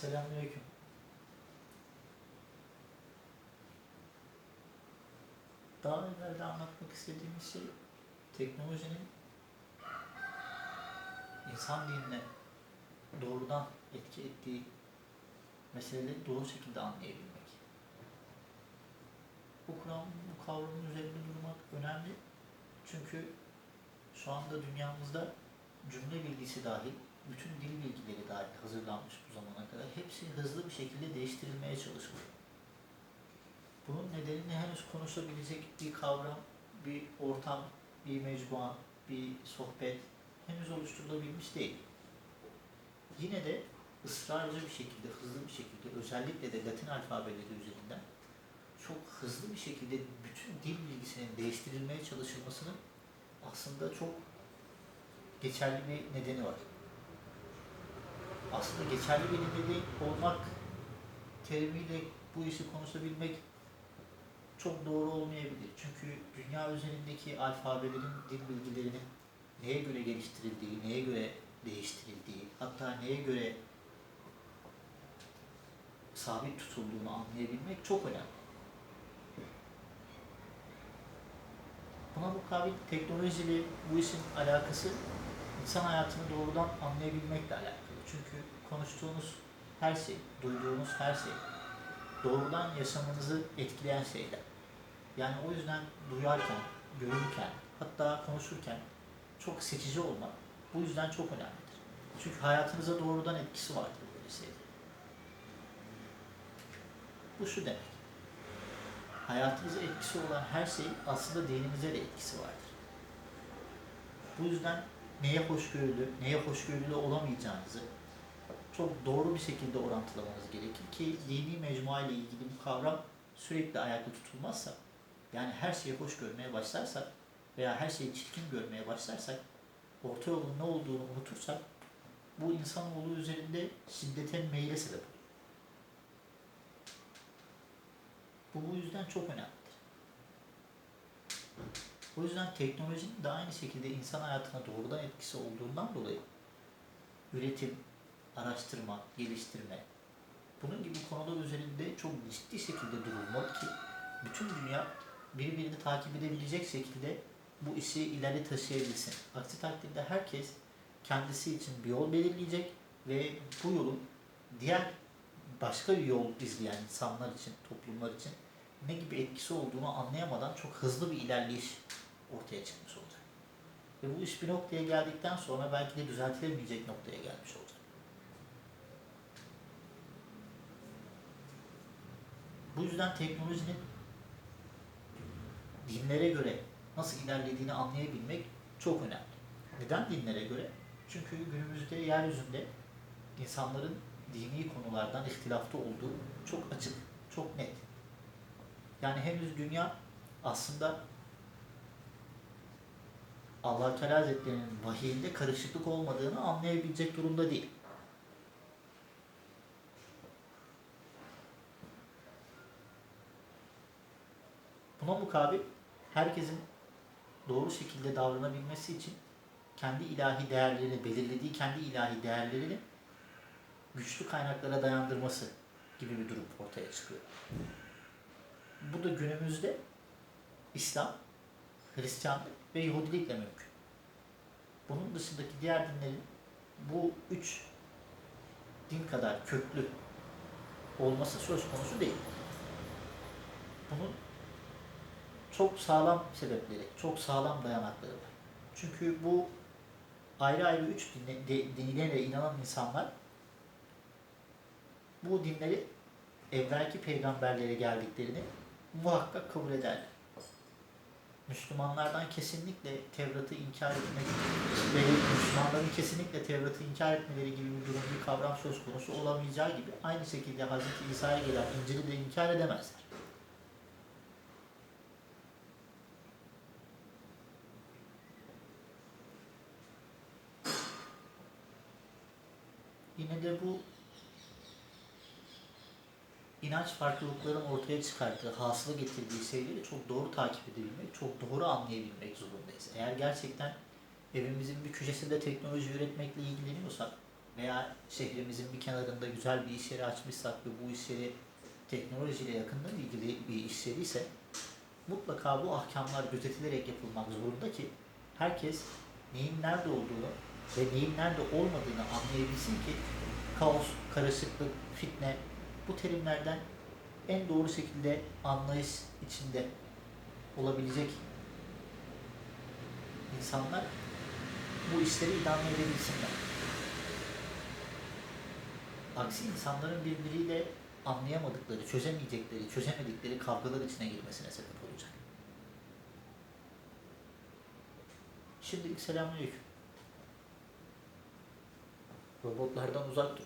Selamünaleyküm. Daha evvelde anlatmak istediğimiz şey teknolojinin insan dinine doğrudan etki ettiği meseleleri doğru şekilde anlayabilmek. Bu kuram, bu kavramın üzerinde durmak önemli. Çünkü şu anda dünyamızda cümle bilgisi dahil, bütün dil bilgileri dahil hazırlanmış bu zamana kadar hepsi hızlı bir şekilde değiştirilmeye çalışılıyor. Bunun nedenini henüz konuşabilecek bir kavram, bir ortam, bir mecmua, bir sohbet henüz oluşturulabilmiş değil. Yine de ısrarcı bir şekilde, hızlı bir şekilde, özellikle de Latin alfabeleri üzerinden çok hızlı bir şekilde bütün dil bilgisinin değiştirilmeye çalışılmasının aslında çok geçerli bir nedeni var. Aslında geçerli bir nedeni olmak terimiyle bu işi konuşabilmek çok doğru olmayabilir. Çünkü dünya üzerindeki alfabelerin, dil bilgilerinin neye göre geliştirildiği, neye göre değiştirildiği, hatta neye göre sabit tutulduğunu anlayabilmek çok önemli. Buna mukabil teknolojiyle bu işin alakası insan hayatını doğrudan anlayabilmekle alakalı. Çünkü konuştuğunuz her şey, duyduğunuz her şey doğrudan yaşamınızı etkileyen şeyler. Yani o yüzden duyarken, görürken, hatta konuşurken çok seçici olmak bu yüzden çok önemlidir. Çünkü hayatınıza doğrudan etkisi vardır böyle şeylerin. Bu şu demek. Hayatınıza etkisi olan her şey aslında dininize de etkisi vardır. Bu yüzden neye hoşgörülü, neye hoşgörülü olamayacağınızı çok doğru bir şekilde orantılamanız gerekir ki dini mecmua ile ilgili bu kavram sürekli ayakta tutulmazsa, yani her şeyi hoş görmeye başlarsak veya her şeyi çirkin görmeye başlarsak, orta yolun ne olduğunu unutursak, bu insanoğlu üzerinde şiddete meyle sebep olur. Bu bu yüzden çok önemlidir. O yüzden teknolojinin de aynı şekilde insan hayatına doğrudan etkisi olduğundan dolayı üretim, araştırma, geliştirme, bunun gibi konular üzerinde çok ciddi şekilde durulmalı ki bütün dünya birbirini takip edebilecek şekilde bu işi ileri taşıyabilsin. Aksi takdirde herkes kendisi için bir yol belirleyecek ve bu yolun diğer başka bir yol izleyen insanlar için, toplumlar için ne gibi etkisi olduğunu anlayamadan çok hızlı bir ilerleyiş ortaya çıkmış olacak. Ve bu iş bir noktaya geldikten sonra belki de düzeltilemeyecek noktaya gelmiş olacak. Bu yüzden teknolojinin dinlere göre nasıl ilerlediğini anlayabilmek çok önemli. Neden dinlere göre? Çünkü günümüzde yeryüzünde insanların dini konulardan ihtilafta olduğu çok açık, çok net. Yani henüz dünya aslında Allah Teala Hazretleri'nin vahiyinde karışıklık olmadığını anlayabilecek durumda değil. Buna mukabil herkesin doğru şekilde davranabilmesi için kendi ilahi değerlerini, belirlediği kendi ilahi değerlerini güçlü kaynaklara dayandırması gibi bir durum ortaya çıkıyor. Bu da günümüzde İslam, Hristiyanlık ve Yahudilikle mümkün. Bunun dışındaki diğer dinlerin bu üç din kadar köklü olması söz konusu değil. Bunun çok sağlam sebepleri, çok sağlam dayanakları var. Çünkü bu ayrı ayrı üç dine, de, dine de inanan insanlar bu dinleri evvelki peygamberlere geldiklerini muhakkak kabul ederler. Müslümanlardan kesinlikle Tevrat'ı inkar etmek ve Müslümanların kesinlikle Tevrat'ı inkar etmeleri gibi bir durum, bir kavram söz konusu olamayacağı gibi aynı şekilde Hz. İsa'ya gelen İncil'i de inkar edemezler. Yine de bu inanç farklılıkların ortaya çıkarttığı, hasıla getirdiği şeyleri çok doğru takip edebilmek, çok doğru anlayabilmek zorundayız. Eğer gerçekten evimizin bir köşesinde teknoloji üretmekle ilgileniyorsak veya şehrimizin bir kenarında güzel bir iş yeri açmışsak ve bu iş yeri teknolojiyle yakından ilgili bir iş yeri ise mutlaka bu ahkamlar gözetilerek yapılmak zorunda ki herkes neyin nerede olduğunu ve neyin nerede olmadığını anlayabilsin ki kaos, karışıklık, fitne bu terimlerden en doğru şekilde anlayış içinde olabilecek insanlar bu işleri idame edebilsinler. Aksi insanların birbiriyle anlayamadıkları, çözemeyecekleri, çözemedikleri kavgalar içine girmesine sebep olacak. Şimdilik selamünaleyküm. Robotlardan uzak dur.